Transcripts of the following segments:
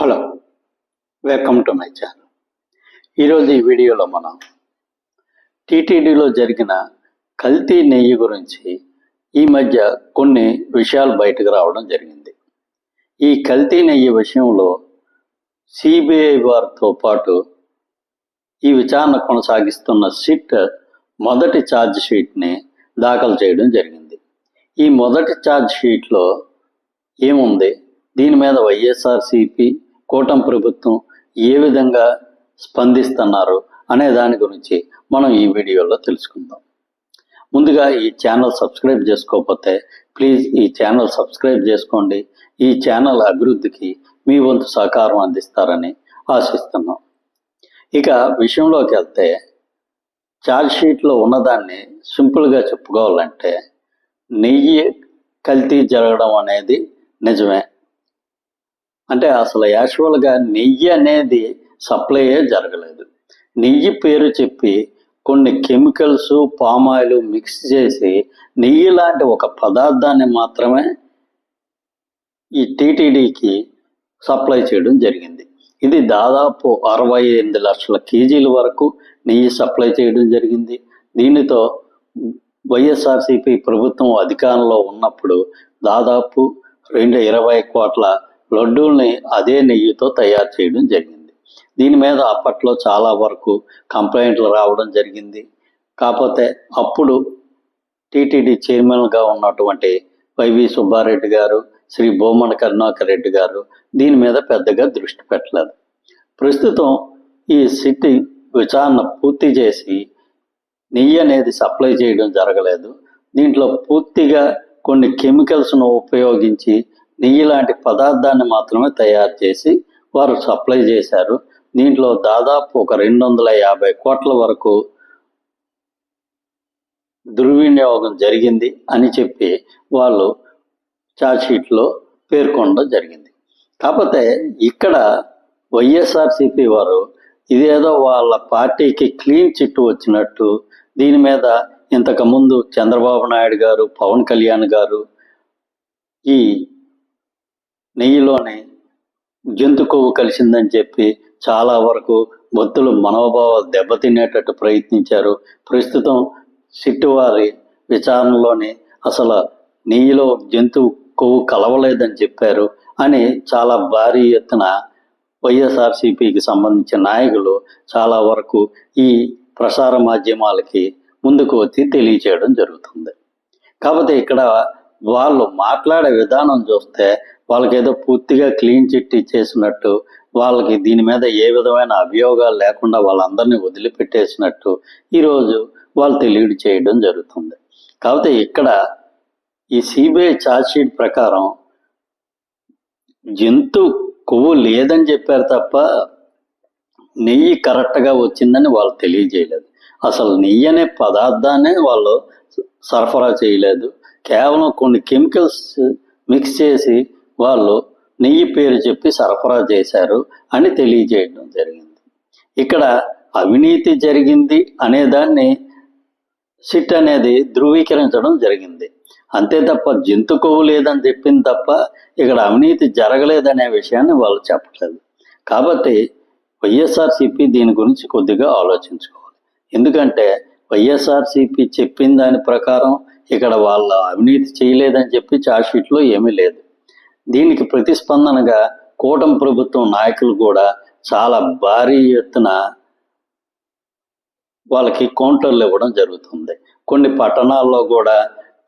Hello welcome to my channel ఈరోజు ఈ వీడియోలో మనం టీటీడీలో జరిగిన కల్తీ నెయ్యి గురించి ఈ మధ్య కొన్ని విషయాలు బయటకు రావడం జరిగింది. ఈ కల్తీ నెయ్యి విషయంలో సిబిఐ వారితో పాటు ఈ విచారణ కొనసాగిస్తున్న సిట్ మొదటి ఛార్జ్ షీట్ని దాఖలు చేయడం జరిగింది. ఈ మొదటి ఛార్జ్ షీట్లో ఏముంది? దీని మీద వైఎస్ఆర్సిపి కూటమి ప్రభుత్వం ఏ విధంగా స్పందిస్తున్నారు అనే దాని గురించి మనం ఈ వీడియోలో తెలుసుకుందాం. ముందుగా ఈ ఛానల్ సబ్స్క్రైబ్ చేసుకోకపోతే ప్లీజ్ ఈ ఛానల్ సబ్స్క్రైబ్ చేసుకోండి. ఈ ఛానల్ అభివృద్ధికి మీ వంతు సహకారం అందిస్తారని ఆశిస్తున్నాం. ఇక విషయంలోకి వెళ్తే ఛార్జ్ షీట్లో ఉన్నదాన్ని సింపుల్గా చెప్పుకోవాలంటే నెయ్యి కల్తీ జరగడం అనేది నిజమే. అంటే అసలు యాక్చువల్గా నెయ్యి అనేది సప్లైయే జరగలేదు. నెయ్యి పేరు చెప్పి కొన్ని కెమికల్స్ పామాయిల్ మిక్స్ చేసి నెయ్యి లాంటి ఒక పదార్థాన్ని మాత్రమే ఈ టీటీడీకి సప్లై చేయడం జరిగింది. ఇది దాదాపు అరవై ఎనిమిది లక్షల కేజీల వరకు నెయ్యి సప్లై చేయడం జరిగింది. దీనితో వైఎస్ఆర్సీపీ ప్రభుత్వం అధికారంలో ఉన్నప్పుడు దాదాపు రెండు ఇరవై కోట్ల లడ్డూల్ని అదే నెయ్యితో తయారు చేయడం జరిగింది. దీని మీద అప్పట్లో చాలా వరకు కంప్లైంట్లు రావడం జరిగింది. కాకపోతే అప్పుడు టీటీడీ చైర్మన్గా ఉన్నటువంటి వైవి సుబ్బారెడ్డి గారు శ్రీ బొమ్మన కరుణాకర్ రెడ్డి గారు దీని మీద పెద్దగా దృష్టి పెట్టలేదు. ప్రస్తుతం ఈ సిటీ విచారణ పూర్తి చేసి నెయ్యి అనేది సప్లై చేయడం జరగలేదు. దీంట్లో పూర్తిగా కొన్ని కెమికల్స్ను ఉపయోగించి నెయ్యి లాంటి పదార్థాన్ని మాత్రమే తయారు చేసి వారు సప్లై చేశారు. దీంట్లో దాదాపు ఒక రెండు వందల యాభై కోట్ల వరకు దుర్వినియోగం జరిగింది అని చెప్పి వాళ్ళు చార్జ్షీట్లో పేర్కొనడం జరిగింది. కాకపోతే ఇక్కడ వైఎస్ఆర్సిపి వారు ఇదేదో వాళ్ళ పార్టీకి క్లీన్ చిట్టు వచ్చినట్టు దీని మీద ఇంతకుముందు చంద్రబాబు నాయుడు గారు పవన్ కళ్యాణ్ గారు ఈ నెయ్యిలోని జంతు కొవ్వు కలిసిందని చెప్పి చాలా వరకు భక్తులు మనోభావాలు దెబ్బతినేటట్టు ప్రయత్నించారు. ప్రస్తుతం సిట్టువారి విచారణలోని అసలు నెయ్యిలో జంతు కొవ్వు కలవలేదని చెప్పారు అని చాలా భారీ ఎత్తున వైఎస్ఆర్సీపీకి సంబంధించిన నాయకులు చాలా వరకు ఈ ప్రసార మాధ్యమాలకి ముందుకు వచ్చి తెలియచేయడం జరుగుతుంది. కాకపోతే ఇక్కడ వాళ్ళు మాట్లాడే విధానం చూస్తే వాళ్ళకి ఏదో పూర్తిగా క్లీన్ చిట్ ఇచ్చేసినట్టు వాళ్ళకి దీని మీద ఏ విధమైన అభియోగాలు లేకుండా వాళ్ళందరినీ వదిలిపెట్టేసినట్టు ఈరోజు వాళ్ళు తెలియడు చేయడం జరుగుతుంది. కాకపోతే ఇక్కడ ఈ సిబిఐ ఛార్జ్షీట్ ప్రకారం జంతు కొవ్వు లేదని చెప్పారు తప్ప నెయ్యి కరెక్ట్గా వచ్చిందని వాళ్ళు తెలియజేయలేదు. అసలు నెయ్యి అనే పదార్థాన్ని వాళ్ళు సరఫరా చేయలేదు. కేవలం కొన్ని కెమికల్స్ మిక్స్ చేసి వాళ్ళు నెయ్యి పేరు చెప్పి సరఫరా చేశారు అని తెలియజేయడం జరిగింది. ఇక్కడ అవినీతి జరిగింది అనేదాన్ని సిట్ అనేది ధృవీకరించడం జరిగింది. అంతే తప్ప జంతు కొవ్వు లేదని చెప్పింది తప్ప ఇక్కడ అవినీతి జరగలేదనే విషయాన్ని వాళ్ళు చెప్పట్లేదు. కాబట్టి వైఎస్ఆర్సిపి దీని గురించి కొద్దిగా ఆలోచించుకోవాలి. ఎందుకంటే వైఎస్ఆర్సిపి చెప్పిన దాని ప్రకారం ఇక్కడ వాళ్ళ అవినీతి చేయలేదని చెప్పి చార్జ్షీట్లో ఏమీ లేదు. దీనికి ప్రతిస్పందనగా కూటమి ప్రభుత్వం నాయకులు కూడా చాలా భారీ ఎత్తున వాళ్ళకి కౌంటర్లు ఇవ్వడం జరుగుతుంది. కొన్ని పట్టణాల్లో కూడా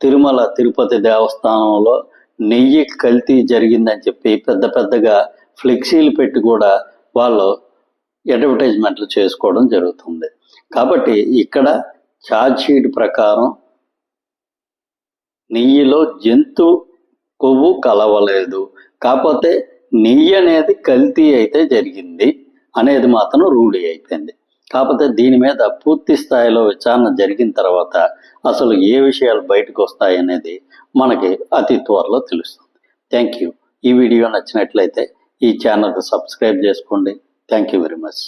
తిరుమల తిరుపతి దేవస్థానంలో నెయ్యి కల్తీ జరిగిందని చెప్పి పెద్ద పెద్దగా ఫ్లెక్సీలు పెట్టి కూడా వాళ్ళు అడ్వర్టైజ్మెంట్లు చేసుకోవడం జరుగుతుంది. కాబట్టి ఇక్కడ ఛార్జ్ షీట్ ప్రకారం నెయ్యిలో జంతు కొవ్వు కలవలేదు. కాకపోతే నెయ్యి అనేది కల్తీ అయితే జరిగింది అనేది మాత్రం రూఢి అయిపోయింది. కాకపోతే దీని మీద పూర్తి స్థాయిలో విచారణ జరిగిన తర్వాత అసలు ఏ విషయాలు బయటకు వస్తాయి అనేది మనకి అతి త్వరలో తెలుస్తుంది. థ్యాంక్ యూ ఈ వీడియో నచ్చినట్లయితే ఈ ఛానల్కి సబ్స్క్రైబ్ చేసుకోండి. Thank you very much.